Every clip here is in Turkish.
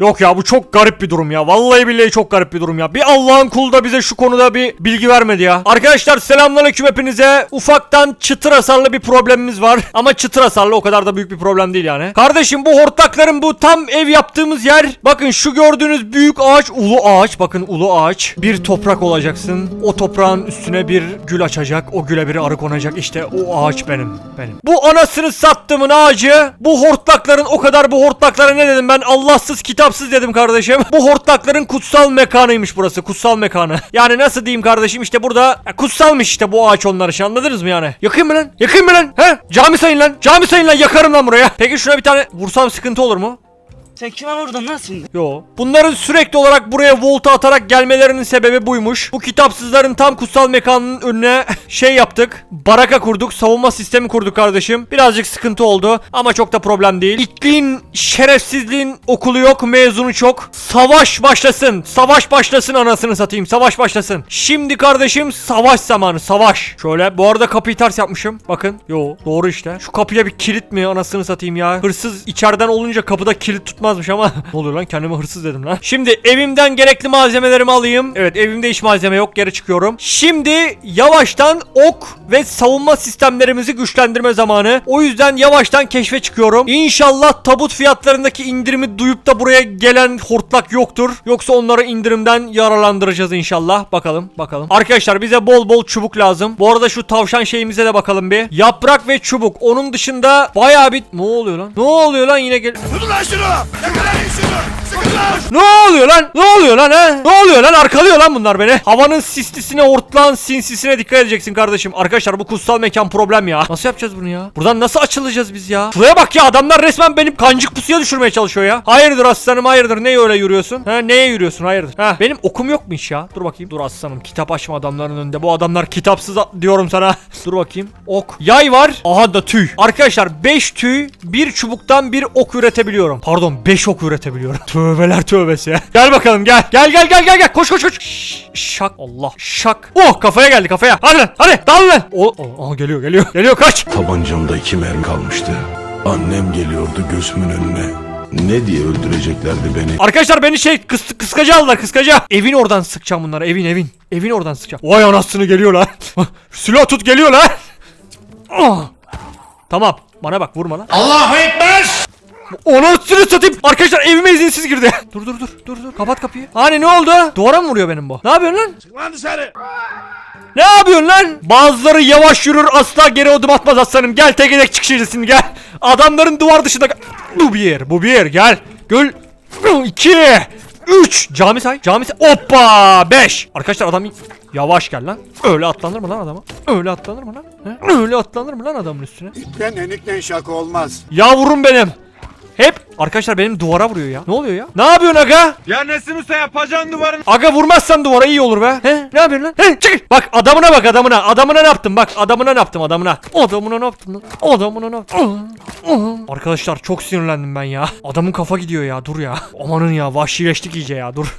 Yok ya bu çok garip bir durum ya. Vallahi billahi çok garip bir durum ya. Bir Allah'ın kulu da bize şu konuda bir bilgi vermedi ya. Arkadaşlar selamünaleyküm hepinize. Ufaktan çıtır hasarlı bir problemimiz var. Ama çıtır hasarlı o kadar da büyük bir problem değil yani. Kardeşim bu hortlakların bu tam ev yaptığımız yer. Bakın şu gördüğünüz büyük ağaç ulu ağaç. Bakın ulu ağaç. Bir toprak olacaksın. O toprağın üstüne bir gül açacak. O güle bir arı konacak. İşte o ağaç benim. Benim. Bu anasını sattığımın ağacı. Bu hortlakların o kadar bu hortlaklara ne dedim ben? Allahsız kitapsız dedim kardeşim. Bu hortlakların kutsal mekanıymış burası. Kutsal mekanı. Yani nasıl diyeyim kardeşim işte burada kutsalmış işte bu ağaç onlar için anladınız mı yani? Yakayım mı lan? Yakayım mı lan? He? Cami sayın lan. Cami sayın lan yakarım lan buraya. Peki şuna bir tane vursam sıkıntı olur mu? Sen kime vurdun lan şimdi? Yo. Bunların sürekli olarak buraya volta atarak gelmelerinin sebebi buymuş. Bu kitapsızların tam kutsal mekanının önüne şey yaptık. Baraka kurduk. Savunma sistemi kurduk kardeşim. Birazcık sıkıntı oldu ama çok da problem değil. İtliğin, şerefsizliğin okulu yok, mezunu çok. Savaş başlasın. Savaş başlasın anasını satayım. Savaş başlasın. Şimdi kardeşim savaş zamanı. Savaş. Şöyle bu arada kapıyı ters yapmışım. Bakın. Yo doğru işte. Şu kapıya bir kilit mi anasını satayım ya. Hırsız içeriden olunca kapıda kilit tutmazmış ama. ne oluyor lan kendime hırsız dedim lan. Şimdi evimden gerekli malzemelerimi alayım. Evet evimde hiç malzeme yok. Geri çıkıyorum. Şimdi yavaştan ok ve savunma sistemlerimizi güçlendirme zamanı. O yüzden yavaştan keşfe çıkıyorum. İnşallah tabut fiyatlarındaki indirimi duyup da buraya gelen hortlak yoktur. Yoksa onları indirimden yararlandıracağız inşallah. Bakalım bakalım. Arkadaşlar bize bol bol çubuk lazım. Bu arada şu tavşan şeyimize de bakalım bir. Yaprak ve çubuk. Onun dışında bayağı bir... Ne oluyor lan? Ne oluyor lan yine gel... Tutun lan şunu! Yakalayın şunu! Ne oluyor lan? Ne oluyor lan ha? Ne oluyor lan? Arkalıyor lan bunlar beni. Havanın sislisine, ortlağın sinsisine dikkat edeceksin kardeşim. Arkadaşlar bu kutsal mekan problem ya. Nasıl yapacağız bunu ya? Buradan nasıl açılacağız biz ya? Şuraya bak ya adamlar resmen benim kancık pusuya düşürmeye çalışıyor ya. Hayırdır aslanım hayırdır? Ne öyle yürüyorsun? Ha neye yürüyorsun? Hayırdır? Ha benim okum yok mu hiç ya? Dur bakayım. Dur aslanım kitap açma adamların önünde. Bu adamlar kitapsız diyorum sana. Dur bakayım. Ok. Yay var. Aha da tüy. Arkadaşlar 5 tüy, bir çubuktan bir ok üretebiliyorum. Pardon 5 ok üretebiliyorum. Tövbeler tövbesi ya. Gel bakalım gel. Gel gel gel gel gel. Koş koş koş. Şş, şak Allah. Şak. Oh kafaya geldi kafaya. Hadi lan hadi dal lan. O, o, aha, geliyor geliyor. Geliyor kaç. Tabancamda iki mermi kalmıştı. Annem geliyordu gözümün önüne. Ne diye öldüreceklerdi beni? Arkadaşlar beni şey kıs kıskacı aldılar kıskacı. Evin oradan sıkacağım bunları evin evin. Evin oradan sıkacağım. Vay anasını geliyor lan. Silah tut geliyor lan. Ah. Tamam bana bak vurma lan. Allahu Ekber! Anasını satayım. Arkadaşlar evime izinsiz girdi. dur dur dur dur dur kapat kapıyı. Hani ne oldu? Duvara mı vuruyor benim bu? Ne yapıyorsun lan? Çık lan dışarı! Ne yapıyorsun lan? Bazıları yavaş yürür asla geri adım atmaz aslanım. Gel tek tek çıkışırsın gel. Adamların duvar dışında... Bu bir yer bu bir yer gel. Gül. 2 3 Cami say. Cami say. Hoppa 5 Arkadaşlar adam yavaş gel lan. Öyle atlanır mı lan adama? Öyle atlanır mı lan? He? Öyle atlanır mı lan adamın üstüne? İpten enikten şaka olmaz. Yavrum benim. Hep arkadaşlar benim duvara vuruyor ya. Ne oluyor ya? Ne yapıyorsun aga? Ya Nesin Usta yapacaksın duvarın Aga vurmazsan duvara iyi olur be. He? Ne yapıyorsun lan? He? Çık. Bak adamına bak adamına. Adamına ne yaptım? Bak adamına ne yaptım adamına. Adamına ne yaptım lan? Adamına ne yaptım? Arkadaşlar çok sinirlendim ben ya. Adamın kafa gidiyor ya. Dur ya. Amanın ya vahşileştik iyice ya. Dur.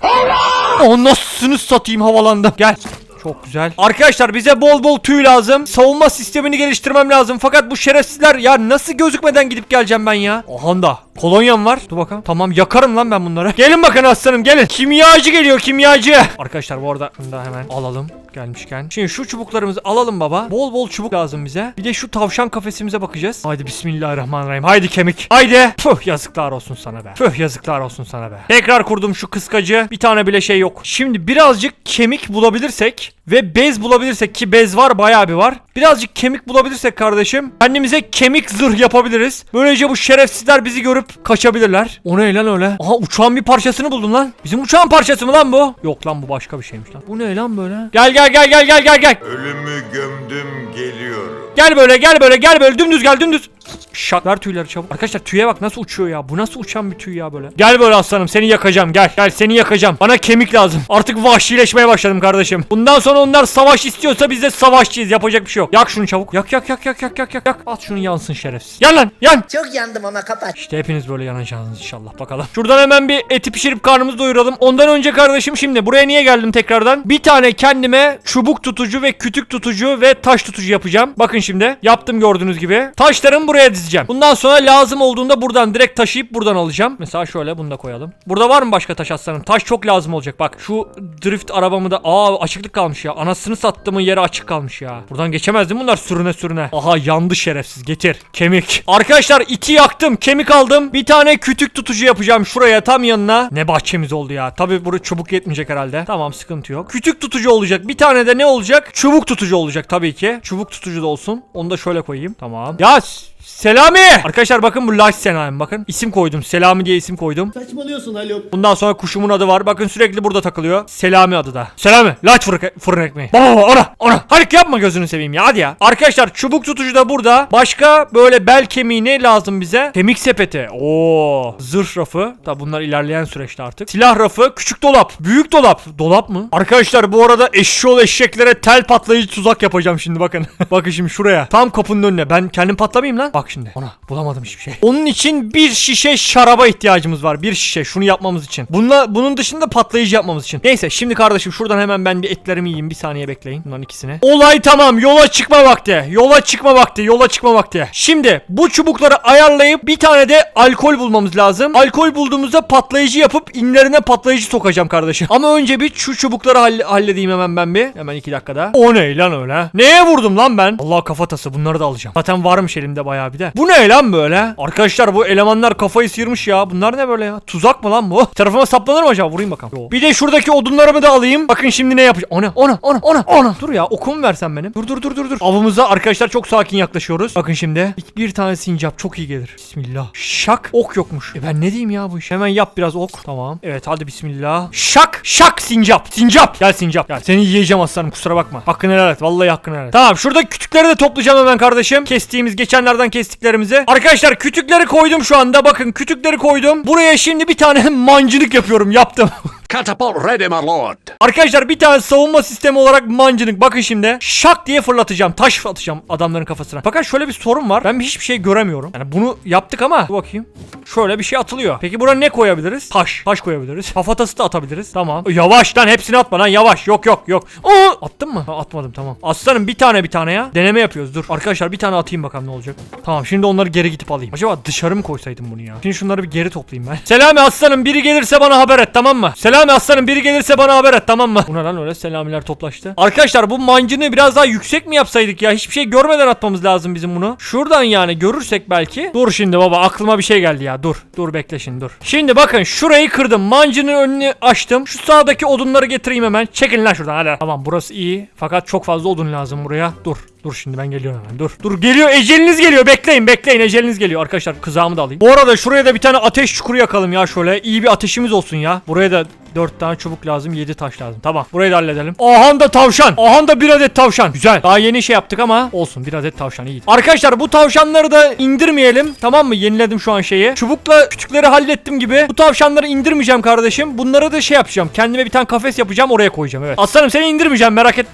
Anasını satayım havalandım. Gel. Çok güzel. Arkadaşlar bize bol bol tüy lazım. Savunma sistemini geliştirmem lazım. Fakat bu şerefsizler ya nasıl gözükmeden gidip geleceğim ben ya? Aha da. Kolonyam var. Dur bakalım. Tamam yakarım lan ben bunları. Gelin bakın aslanım gelin. Kimyacı geliyor kimyacı. Arkadaşlar bu arada bunu da hemen alalım gelmişken. Şimdi şu çubuklarımızı alalım baba. Bol bol çubuk lazım bize. Bir de şu tavşan kafesimize bakacağız. Haydi bismillahirrahmanirrahim. Haydi kemik. Haydi. Püh yazıklar olsun sana be. Püh yazıklar olsun sana be. Tekrar kurdum şu kıskacı. Bir tane bile şey yok. Şimdi birazcık kemik bulabilirsek ve bez bulabilirsek ki bez var bayağı bir var. Birazcık kemik bulabilirsek kardeşim kendimize kemik zırh yapabiliriz. Böylece bu şerefsizler bizi görüp kaçabilirler. O ne lan öyle? Aha uçağın bir parçasını buldum lan. Bizim uçağın parçası mı lan bu? Yok lan bu başka bir şeymiş lan. Bu ne lan böyle? Gel gel gel gel gel gel gel. Ölümü gömdüm geliyorum. Gel böyle gel böyle gel böyle dümdüz gel dümdüz. Şak ver tüyleri çabuk. Arkadaşlar tüye bak nasıl uçuyor ya. Bu nasıl uçan bir tüy ya böyle. Gel böyle aslanım seni yakacağım gel. Gel seni yakacağım. Bana kemik lazım. Artık vahşileşmeye başladım kardeşim. Bundan sonra onlar savaş istiyorsa biz de savaşçıyız. Yapacak bir şey yok. Yak şunu çabuk. Yak yak yak yak yak yak yak. yak. At şunu yansın şerefsiz. Yan lan yan. Çok yandım ama kapat. İşte hepiniz böyle yanacaksınız inşallah bakalım. Şuradan hemen bir eti pişirip karnımızı doyuralım. Ondan önce kardeşim şimdi buraya niye geldim tekrardan? Bir tane kendime çubuk tutucu ve kütük tutucu ve taş tutucu yapacağım. Bakın şimdi yaptım gördüğünüz gibi. Taşlarımı buraya buraya dizeceğim. Bundan sonra lazım olduğunda buradan direkt taşıyıp buradan alacağım. Mesela şöyle bunu da koyalım. Burada var mı başka taş aslanım? Taş çok lazım olacak. Bak şu drift arabamı da aa açıklık kalmış ya. Anasını sattığımın yeri açık kalmış ya. Buradan geçemez değil mi bunlar sürüne sürüne? Aha yandı şerefsiz. Getir. Kemik. Arkadaşlar iti yaktım. Kemik aldım. Bir tane kütük tutucu yapacağım şuraya tam yanına. Ne bahçemiz oldu ya. Tabi burada çubuk yetmeyecek herhalde. Tamam sıkıntı yok. Kütük tutucu olacak. Bir tane de ne olacak? Çubuk tutucu olacak tabii ki. Çubuk tutucu da olsun. Onu da şöyle koyayım. Tamam. Ya Selami! Arkadaşlar bakın bu Laş Selami bakın. İsim koydum. Selami diye isim koydum. Saçmalıyorsun Haluk. Bundan sonra kuşumun adı var. Bakın sürekli burada takılıyor. Selami adı da. Selami. Laç fırın, fırın ekmeği. Baba ona ona. Halik yapma gözünü seveyim ya hadi ya. Arkadaşlar çubuk tutucu da burada. Başka böyle bel kemiği ne lazım bize? Kemik sepeti. Oo. Zırh rafı. Tabi bunlar ilerleyen süreçte artık. Silah rafı. Küçük dolap. Büyük dolap. Dolap mı? Arkadaşlar bu arada eşşoğlu eşeklere tel patlayıcı tuzak yapacağım şimdi bakın. bakın şimdi şuraya. Tam kapının önüne. Ben kendim patlamayayım lan. Bak şimdi. Ona bulamadım hiçbir şey. Onun için bir şişe şaraba ihtiyacımız var. Bir şişe. Şunu yapmamız için. Bununla, bunun dışında patlayıcı yapmamız için. Neyse şimdi kardeşim şuradan hemen ben bir etlerimi yiyeyim. Bir saniye bekleyin. Bunların ikisini. Olay tamam. Yola çıkma vakti. Yola çıkma vakti. Yola çıkma vakti. Şimdi bu çubukları ayarlayıp bir tane de alkol bulmamız lazım. Alkol bulduğumuzda patlayıcı yapıp inlerine patlayıcı sokacağım kardeşim. Ama önce bir şu çubukları halle- halledeyim hemen ben bir. Hemen iki dakikada. O ne lan öyle? Neye vurdum lan ben? Allah kafatası bunları da alacağım. Zaten varmış elimde bayağı bir de. Bu ne lan böyle? Arkadaşlar bu elemanlar kafayı sıyırmış ya. Bunlar ne böyle ya? Tuzak mı lan bu? Tarafıma saplanır mı acaba? Vurayım bakalım. Yo. Bir de şuradaki odunlarımı da alayım. Bakın şimdi ne yapacağım. Ona ona ona ona ona. Dur ya okum versen benim. Dur dur dur dur dur. Avımıza arkadaşlar çok sakin yaklaşıyoruz. Bakın şimdi. Bir, bir tane sincap çok iyi gelir. Bismillah. Şak. Ok yokmuş. E ben ne diyeyim ya bu iş? Hemen yap biraz ok. Tamam. Evet hadi bismillah. Şak. Şak sincap. Sincap. Gel sincap. Gel. Seni yiyeceğim aslanım kusura bakma. Hakkını helal et. Vallahi hakkını helal et. Tamam şurada kütükleri de toplayacağım hemen kardeşim. Kestiğimiz geçenlerden kestiklerimizi. Arkadaşlar kütükleri koydum şu anda. Bakın kütükleri koydum. Buraya şimdi bir tane mancınık yapıyorum. Yaptım. Catapult ready my lord. Arkadaşlar bir tane savunma sistemi olarak mancınık bakın şimdi şak diye fırlatacağım taş atacağım adamların kafasına. Fakat şöyle bir sorun var ben hiçbir şey göremiyorum. Yani bunu yaptık ama dur bakayım. Şöyle bir şey atılıyor. Peki buraya ne koyabiliriz? Taş. Taş koyabiliriz. Kafatası da atabiliriz. Tamam. Yavaş lan hepsini atma lan yavaş. Yok yok yok. Aa, attın mı? Ha, atmadım tamam. Aslanım bir tane bir tane ya. Deneme yapıyoruz dur. Arkadaşlar bir tane atayım bakalım ne olacak. Tamam şimdi onları geri gidip alayım. Acaba dışarı mı koysaydım bunu ya? Şimdi şunları bir geri toplayayım ben. Selami aslanım biri gelirse bana haber et tamam mı? Selami aslanım biri gelirse bana haber et tamam mı? Bu ne lan öyle selamiler toplaştı. Arkadaşlar bu mancını biraz daha yüksek mi yapsaydık ya? Hiçbir şey görmeden atmamız lazım bizim bunu. Şuradan yani görürsek belki. Dur şimdi baba aklıma bir şey geldi ya. Dur. Dur bekle şimdi dur. Şimdi bakın şurayı kırdım. Mancının önünü açtım. Şu sağdaki odunları getireyim hemen. Çekin lan şuradan hadi. Tamam burası iyi. Fakat çok fazla odun lazım buraya. Dur. Dur şimdi ben geliyorum hemen. Dur. Dur geliyor. Eceliniz geliyor. Bekleyin bekleyin. Eceliniz geliyor. Arkadaşlar kızağımı da alayım. Bu arada şuraya da bir tane ateş çukuru yakalım ya şöyle. İyi bir ateşimiz olsun ya. Buraya da 4 tane çubuk lazım 7 taş lazım. Tamam burayı da halledelim. Ahan da tavşan. Ahan da bir adet tavşan. Güzel. Daha yeni şey yaptık ama olsun bir adet tavşan iyi. Arkadaşlar bu tavşanları da indirmeyelim. Tamam mı? Yeniledim şu an şeyi. Çubukla küçükleri hallettim gibi. Bu tavşanları indirmeyeceğim kardeşim. Bunları da şey yapacağım. Kendime bir tane kafes yapacağım oraya koyacağım. Evet. Aslanım seni indirmeyeceğim merak et.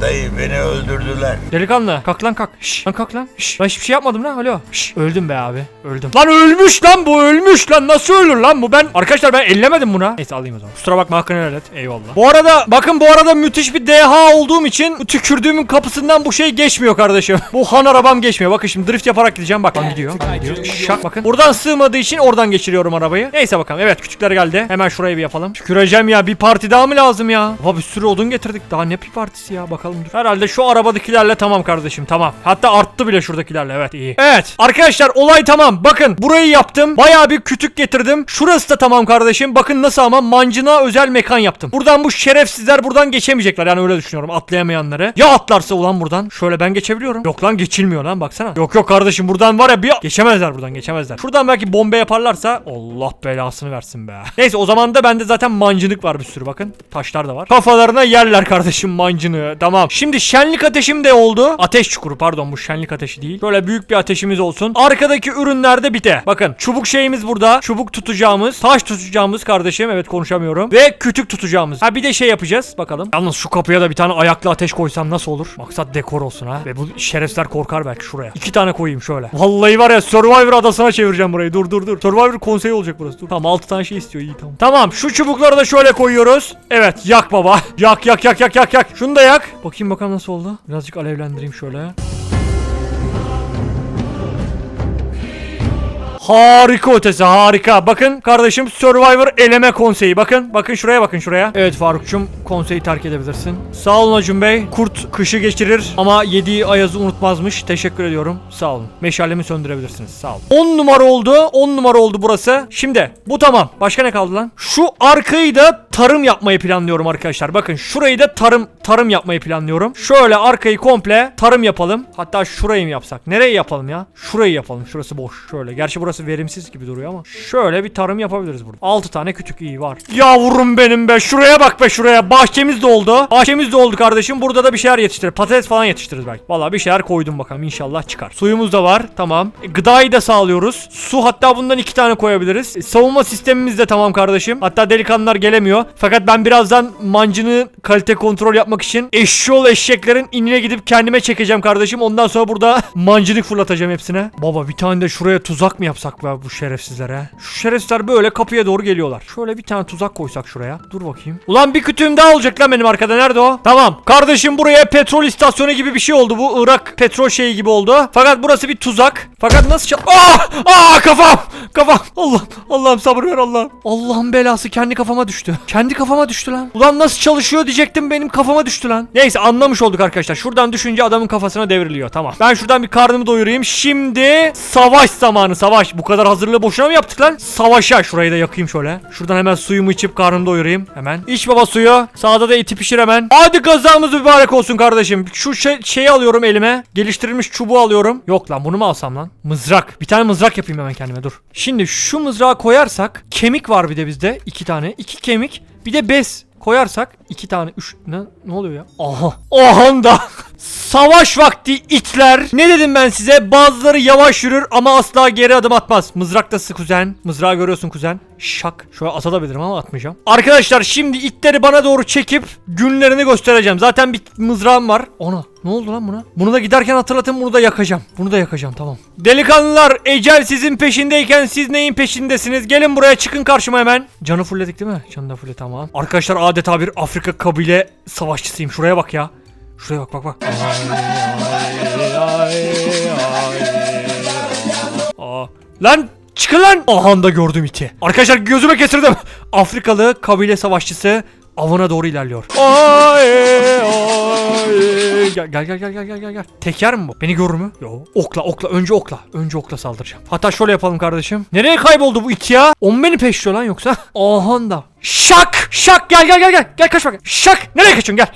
Dayı beni öldürdüler. Delikanlı kalk lan kalk. Şş, lan kalk lan. Şş, ben hiçbir şey yapmadım lan. Alo. Şş, öldüm be abi. Öldüm. Lan ölmüş lan bu ölmüş lan. Nasıl ölür lan bu? Ben arkadaşlar ben ellemedim buna. Neyse alayım o zaman. Kusura bakma hakkını helal et. Eyvallah. Bu arada bakın bu arada müthiş bir DH olduğum için tükürdüğümün kapısından bu şey geçmiyor kardeşim. bu han arabam geçmiyor. Bakın şimdi drift yaparak gideceğim. Bak lan gidiyor. Bak gidiyor. Şak bakın. Buradan sığmadığı için oradan geçiriyorum arabayı. Neyse bakalım. Evet küçükler geldi. Hemen şurayı bir yapalım. Tüküreceğim ya. Bir parti daha mı lazım ya? Baba bir sürü odun getirdik. Daha ne bir partisi ya? Bakalım dur. Herhalde şu arabadakilerle tamam kardeşim. Tamam. Hatta arttı bile şuradakilerle. Evet iyi. Evet. Arkadaşlar olay tamam. Bakın burayı yaptım. Bayağı bir kütük getirdim. Şurası da tamam kardeşim. Bakın nasıl ama mancına özel mekan yaptım. Buradan bu şerefsizler buradan geçemeyecekler. Yani öyle düşünüyorum. Atlayamayanları. Ya atlarsa ulan buradan. Şöyle ben geçebiliyorum. Yok lan geçilmiyor lan baksana. Yok yok kardeşim buradan var ya bir geçemezler buradan geçemezler. Şuradan belki bomba yaparlarsa Allah belasını versin be. Neyse o zaman da bende zaten mancınık var bir sürü bakın. Taşlar da var. Kafalarına yerler kardeşim mancını. Tamam. Şimdi şenlik ateşim de oldu. Ateş çukuru pardon bu şenlik ateşi değil. Böyle büyük bir ateşimiz olsun. Arkadaki ürünler de bite. Bakın çubuk şeyimiz burada. Çubuk tutacağımız, taş tutacağımız kardeşim. Evet konuşamıyorum. Ve kütük tutacağımız. Ha bir de şey yapacağız. Bakalım. Yalnız şu kapıya da bir tane ayaklı ateş koysam nasıl olur? Maksat dekor olsun ha. Ve bu şerefsizler korkar belki şuraya. İki tane koyayım şöyle. Vallahi var ya Survivor adasına çevireceğim burayı. Dur dur dur. Survivor konseyi olacak burası. Dur. Tamam 6 tane şey istiyor. iyi tamam. Tamam şu çubukları da şöyle koyuyoruz. Evet yak baba. Yak yak yak yak yak yak. Şunu da yak. Bakayım bakalım nasıl oldu. Birazcık alevlendireyim şöyle. Harika ötesi harika. Bakın kardeşim Survivor eleme konseyi. Bakın bakın şuraya bakın şuraya. Evet Farukçum konseyi terk edebilirsin. Sağ olun Acun Bey. Kurt kışı geçirir ama yediği ayazı unutmazmış. Teşekkür ediyorum. Sağ olun. Meşalemi söndürebilirsiniz. Sağ olun. 10 numara oldu. 10 numara oldu burası. Şimdi bu tamam. Başka ne kaldı lan? Şu arkayı da tarım yapmayı planlıyorum arkadaşlar. Bakın şurayı da tarım tarım yapmayı planlıyorum. Şöyle arkayı komple tarım yapalım. Hatta şurayı mı yapsak? Nereye yapalım ya? Şurayı yapalım. Şurası boş. Şöyle. Gerçi burası verimsiz gibi duruyor ama. Şöyle bir tarım yapabiliriz burada. 6 tane kütük iyi var. Yavrum benim be. Şuraya bak be şuraya. Bahçemiz de oldu. Bahçemiz de oldu kardeşim. Burada da bir şeyler yetiştirir. Patates falan yetiştiririz belki. Vallahi bir şeyler koydum bakalım. İnşallah çıkar. Suyumuz da var. Tamam. E, gıdayı da sağlıyoruz. Su hatta bundan iki tane koyabiliriz. E, savunma sistemimiz de tamam kardeşim. Hatta delikanlılar gelemiyor. Fakat ben birazdan mancını kalite kontrol yapmak için eşşoğlu eşeklerin inine gidip kendime çekeceğim kardeşim. Ondan sonra burada mancınık fırlatacağım hepsine. Baba bir tane de şuraya tuzak mı yapsak be bu şerefsizlere? Şu şerefsizler böyle kapıya doğru geliyorlar. Şöyle bir tane tuzak koysak şuraya. Dur bakayım. Ulan bir kütüğüm daha olacak lan benim arkada. Nerede o? Tamam. Kardeşim buraya petrol istasyonu gibi bir şey oldu. Bu Irak petrol şeyi gibi oldu. Fakat burası bir tuzak. Fakat nasıl çal... Ah! Ah kafam! Kafam! Allah! Allah'ım sabır ver Allah'ım. Allah'ın belası kendi kafama düştü. Kendi kafama düştü lan. Ulan nasıl çalışıyor diyecektim benim kafama düştü lan. Neyse anlamış olduk arkadaşlar. Şuradan düşünce adamın kafasına devriliyor. Tamam. Ben şuradan bir karnımı doyurayım. Şimdi savaş zamanı savaş. Bu kadar hazırlığı boşuna mı yaptık lan? Savaşa. Şurayı da yakayım şöyle. Şuradan hemen suyumu içip karnımı doyurayım. Hemen. İç baba suyu. Sağda da eti pişir hemen. Hadi gazamız mübarek olsun kardeşim. Şu şey, şeyi alıyorum elime. Geliştirilmiş çubuğu alıyorum. Yok lan bunu mu alsam lan? Mızrak. Bir tane mızrak yapayım hemen kendime dur. Şimdi şu mızrağı koyarsak kemik var bir de bizde. iki tane. iki kemik. Bir de bez koyarsak iki tane üç ne, ne oluyor ya? Aha. Aha da. Savaş vakti itler. Ne dedim ben size? Bazıları yavaş yürür ama asla geri adım atmaz. Mızraktası kuzen. Mızrağı görüyorsun kuzen. Şak. Şöyle atabilirim ama atmayacağım. Arkadaşlar şimdi itleri bana doğru çekip günlerini göstereceğim. Zaten bir mızrağım var. Ona. Ne oldu lan buna? Bunu da giderken hatırlatın bunu da yakacağım. Bunu da yakacağım tamam. Delikanlılar ecel sizin peşindeyken siz neyin peşindesiniz? Gelin buraya çıkın karşıma hemen. Canı fullledik değil mi? Canı da fulle tamam. Arkadaşlar adeta bir Afrika kabile savaşçısıyım. Şuraya bak ya. Şuraya bak bak bak. Aa. Lan çıkın lan. Aha da gördüm iti. Arkadaşlar gözüme kestirdim. Afrikalı kabile savaşçısı avına doğru ilerliyor. Ay, ay. Gel gel gel gel gel gel gel gel. Teker mi bu? Beni görür mü? Yo. Okla okla önce okla. Önce okla saldıracağım. Hatta şöyle yapalım kardeşim. Nereye kayboldu bu it ya? On beni peşliyor lan yoksa? Aha da. Şak! Şak gel gel gel gel. Gel kaç bak. Şak! Nereye kaçıyorsun gel.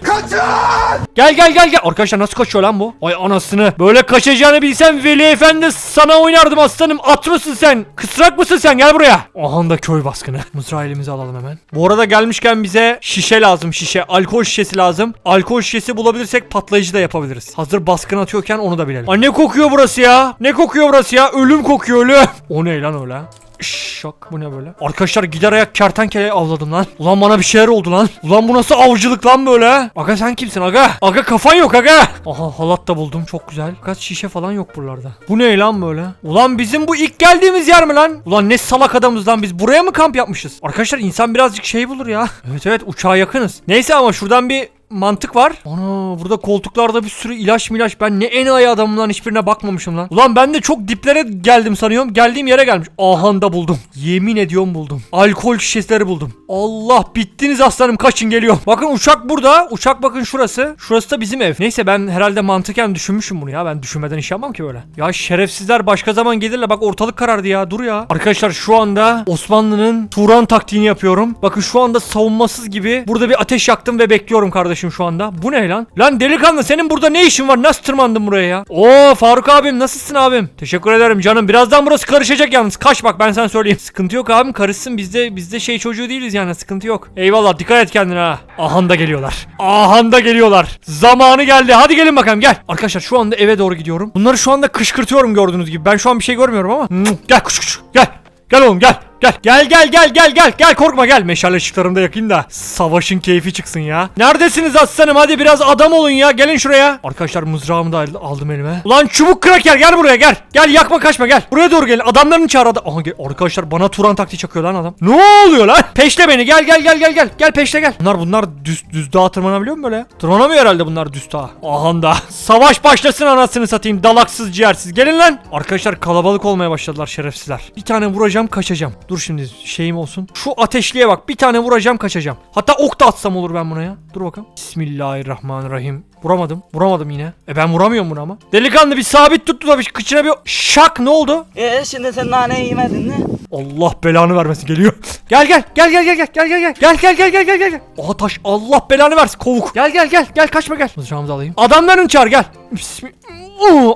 Gel gel gel gel. Arkadaşlar nasıl kaçıyor lan bu? Ay anasını. Böyle kaçacağını bilsem Veli Efendi sana oynardım aslanım. At mısın sen? Kısrak mısın sen? Gel buraya. Aha da köy baskını. Mızrağı elimize alalım hemen. Bu arada gelmişken bize şişe lazım şişe. Alkol şişesi lazım. Alkol şişesi bulabilirsek patlayıcı da yapabiliriz. Hazır baskın atıyorken onu da bilelim. Ay ne kokuyor burası ya? Ne kokuyor burası ya? Ölüm kokuyor ölüm. O ne lan öyle? Şak bu ne böyle? Arkadaşlar gider ayak kertenkele avladım lan. Ulan bana bir şeyler oldu lan. Ulan bu nasıl avcılık lan böyle? Aga sen kimsin aga? Aga kafan yok aga. Aha halat da buldum çok güzel. Kaç şişe falan yok buralarda. Bu ne lan böyle? Ulan bizim bu ilk geldiğimiz yer mi lan? Ulan ne salak adamız lan biz buraya mı kamp yapmışız? Arkadaşlar insan birazcık şey bulur ya. Evet evet uçağa yakınız. Neyse ama şuradan bir mantık var. Ana burada koltuklarda bir sürü ilaç milaç. Ben ne enayi adamım lan hiçbirine bakmamışım lan. Ulan ben de çok diplere geldim sanıyorum. Geldiğim yere gelmiş. Aha da buldum. Yemin ediyorum buldum. Alkol şişeleri buldum. Allah bittiniz aslanım kaçın geliyor. Bakın uçak burada. Uçak bakın şurası. Şurası da bizim ev. Neyse ben herhalde mantıken düşünmüşüm bunu ya. Ben düşünmeden iş yapmam ki böyle. Ya şerefsizler başka zaman gelirler. Bak ortalık karardı ya. Dur ya. Arkadaşlar şu anda Osmanlı'nın Turan taktiğini yapıyorum. Bakın şu anda savunmasız gibi burada bir ateş yaktım ve bekliyorum kardeşim şu anda. Bu ne lan? Lan delikanlı senin burada ne işin var? Nasıl tırmandın buraya ya? Oo Faruk abim nasılsın abim? Teşekkür ederim canım. Birazdan burası karışacak yalnız. Kaç bak ben sana söyleyeyim. Sıkıntı yok abim karışsın. Bizde bizde şey çocuğu değiliz yani. Sıkıntı yok. Eyvallah dikkat et kendine ha. Ahanda geliyorlar. Ahanda geliyorlar. Zamanı geldi. Hadi gelin bakalım gel. Arkadaşlar şu anda eve doğru gidiyorum. Bunları şu anda kışkırtıyorum gördüğünüz gibi. Ben şu an bir şey görmüyorum ama. Gel kuş kuş. Gel. Gel oğlum gel. Gel gel gel gel gel gel gel korkma gel. Meşale ışıklarımı da yakayım da savaşın keyfi çıksın ya. Neredesiniz aslanım hadi biraz adam olun ya. Gelin şuraya. Arkadaşlar mızrağımı da al- aldım elime. Ulan çubuk kraker gel buraya gel. Gel yakma kaçma gel. Buraya doğru gelin. Adamlarını çağır adam. Aha gel. Arkadaşlar bana Turan taktiği çakıyor lan adam. Ne oluyor lan? Peşle beni gel gel gel gel gel. Gel peşle gel. Bunlar bunlar düz düz dağa tırmanabiliyor mu böyle ya? Tırmanamıyor herhalde bunlar düz dağa. Aha da. Savaş başlasın anasını satayım. Dalaksız ciğersiz. Gelin lan. Arkadaşlar kalabalık olmaya başladılar şerefsizler. Bir tane vuracağım kaçacağım. Dur şimdi şeyim olsun. Şu ateşliğe bak. Bir tane vuracağım kaçacağım. Hatta ok da atsam olur ben buna ya. Dur bakalım. Bismillahirrahmanirrahim. Vuramadım. Vuramadım yine. E ben vuramıyorum buna ama. Delikanlı bir sabit tuttu da bir kıçına bir şak ne oldu? Ee şimdi sen naneyi yemedin mi? Allah belanı vermesin geliyor. Gel gel gel gel gel gel gel gel gel gel gel gel gel gel gel. Aha taş Allah belanı versin kovuk. Gel gel gel gel kaçma gel. Mızrağımızı alayım. Adamların çağır gel. Bismillah.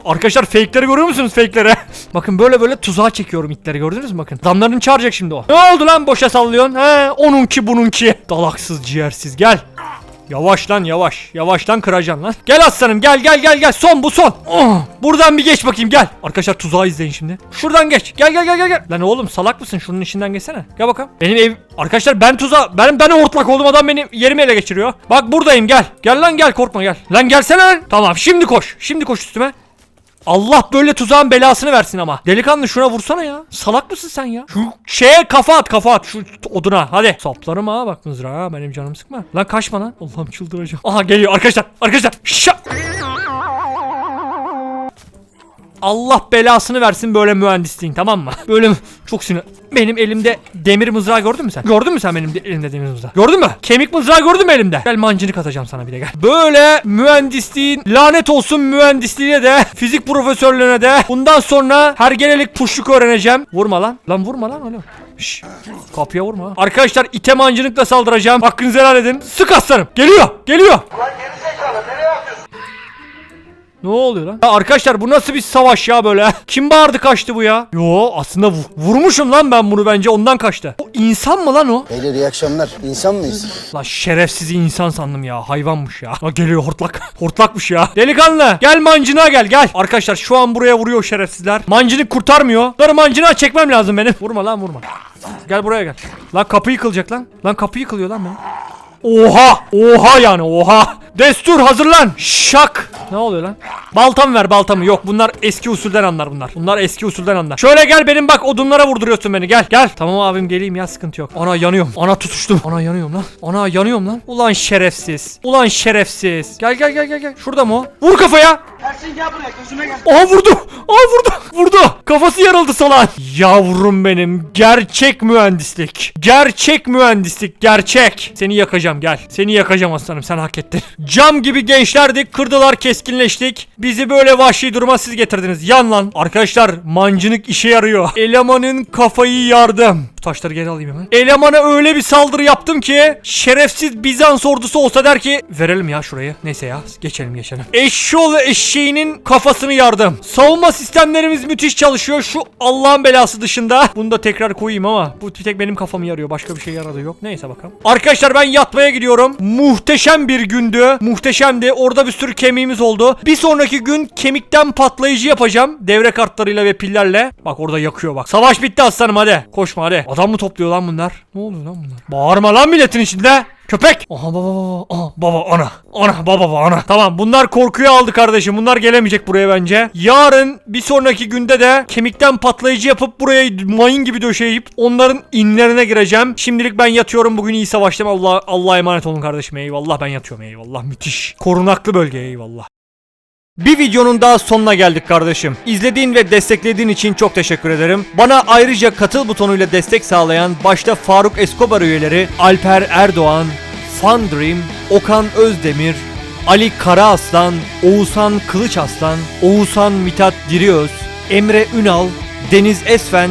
Arkadaşlar fake'leri görüyor musunuz fake'leri? bakın böyle böyle tuzağa çekiyorum itleri gördünüz mü bakın. Adamların çağıracak şimdi o. Ne oldu lan boşa sallıyorsun? He onunki bununki. Dalaksız ciğersiz gel. Yavaş lan yavaş. Yavaş lan kıracaksın lan. Gel aslanım gel gel gel gel. Son bu son. Oh, buradan bir geç bakayım gel. Arkadaşlar tuzağı izleyin şimdi. Şuradan geç. Gel gel gel gel gel. Lan oğlum salak mısın? Şunun içinden geçsene. Gel bakalım. Benim ev Arkadaşlar ben tuzağa ben ben hortlak oldum adam benim yerimi ele geçiriyor. Bak buradayım gel. Gel lan gel korkma gel. Lan gelsene lan. Tamam şimdi koş. Şimdi koş üstüme. Allah böyle tuzağın belasını versin ama. Delikanlı şuna vursana ya. Salak mısın sen ya? Şu şeye kafa at kafa at şu oduna hadi. Saplarım ha bak mızrağa benim canım sıkma. Lan kaçma lan. Allah'ım çıldıracağım. Aha geliyor arkadaşlar arkadaşlar. Şa Allah belasını versin böyle mühendisliğin tamam mı? Böyle çok sinir. Benim elimde demir mızrağı gördün mü sen? Gördün mü sen benim de- elimde demir mızrağı? Gördün mü? Kemik mızrağı gördün mü elimde? Gel mancınık atacağım sana bir de gel. Böyle mühendisliğin lanet olsun mühendisliğine de fizik profesörlüğüne de bundan sonra hergelelik puşluk öğreneceğim. Vurma lan. Lan vurma lan oğlum. Şşş. Kapıya vurma. Arkadaşlar ite mancınıkla saldıracağım. Hakkınızı helal edin. Sık aslanım. Geliyor. Geliyor. Ne oluyor lan? Ya arkadaşlar bu nasıl bir savaş ya böyle? Kim bağırdı kaçtı bu ya? Yo aslında vu- vurmuşum lan ben bunu bence ondan kaçtı. O insan mı lan o? Beyler iyi akşamlar. İnsan mıyız? Lan şerefsiz insan sandım ya. Hayvanmış ya. Ha geliyor hortlak. Hortlakmış ya. Delikanlı gel mancına gel gel. Arkadaşlar şu an buraya vuruyor şerefsizler. Mancını kurtarmıyor. Dur mancına çekmem lazım benim. Vurma lan vurma. Gel buraya gel. Lan kapı yıkılacak lan. Lan kapı yıkılıyor lan benim. Oha! Oha yani oha! Destur hazırlan! Şak! Ne oluyor lan? Baltamı ver baltamı. Yok bunlar eski usulden anlar bunlar. Bunlar eski usulden anlar. Şöyle gel benim bak odunlara vurduruyorsun beni gel. Gel. Tamam abim geleyim ya sıkıntı yok. Ana yanıyorum. Ana tutuştum. Ana yanıyorum lan. Ana yanıyorum lan. Ulan şerefsiz. Ulan şerefsiz. Gel gel gel gel gel. Şurada mı o? Vur kafaya. Ersin gel buraya gözüme gel. Aa vurdu. Aa vurdu. Vurdu. Kafası yarıldı salak. Yavrum benim. Gerçek mühendislik. Gerçek mühendislik. Gerçek. Seni yakacağım gel. Seni yakacağım aslanım sen hak ettin. Cam gibi gençlerdik. Kırdılar keskinleştik. Bizi böyle vahşi duruma siz getirdiniz. Yan lan. Arkadaşlar mancınık işe yarıyor. Elemanın kafayı yardım. Bu taşları geri alayım hemen. Elemana öyle bir saldırı yaptım ki şerefsiz Bizans ordusu olsa der ki verelim ya şurayı. Neyse ya geçelim geçelim. Eşşoğlu eşeğinin kafasını yardım. Savunma sistemlerimiz müthiş çalışıyor. Şu Allah'ın belası dışında. Bunu da tekrar koyayım ama bu bir tek benim kafamı yarıyor. Başka bir şey yaradı yok. Neyse bakalım. Arkadaşlar ben yatmaya gidiyorum. Muhteşem bir gündü. Muhteşemdi. Orada bir sürü kemiğimiz oldu. Bir sonraki gün kemikten patlayıcı yapacağım. Devre kartlarıyla ve pillerle. Bak orada yakıyor bak. Savaş bitti aslanım hadi. Koşma hadi. Adam mı topluyor lan bunlar? Ne oluyor lan bunlar? Bağırma lan milletin içinde. Köpek. Aha baba baba. Aha baba ana. Ana baba baba ana. Tamam bunlar korkuyu aldı kardeşim. Bunlar gelemeyecek buraya bence. Yarın bir sonraki günde de kemikten patlayıcı yapıp buraya mayın gibi döşeyip onların inlerine gireceğim. Şimdilik ben yatıyorum. Bugün iyi savaştım. Allah Allah'a emanet olun kardeşim. Eyvallah ben yatıyorum. Eyvallah müthiş. Korunaklı bölge eyvallah. Bir videonun daha sonuna geldik kardeşim. İzlediğin ve desteklediğin için çok teşekkür ederim. Bana ayrıca katıl butonuyla destek sağlayan başta Faruk Escobar üyeleri Alper Erdoğan, Fun Dream, Okan Özdemir, Ali Karaaslan, Oğuzhan Kılıçaslan, Oğuzhan Mithat Diriöz, Emre Ünal, Deniz Esfen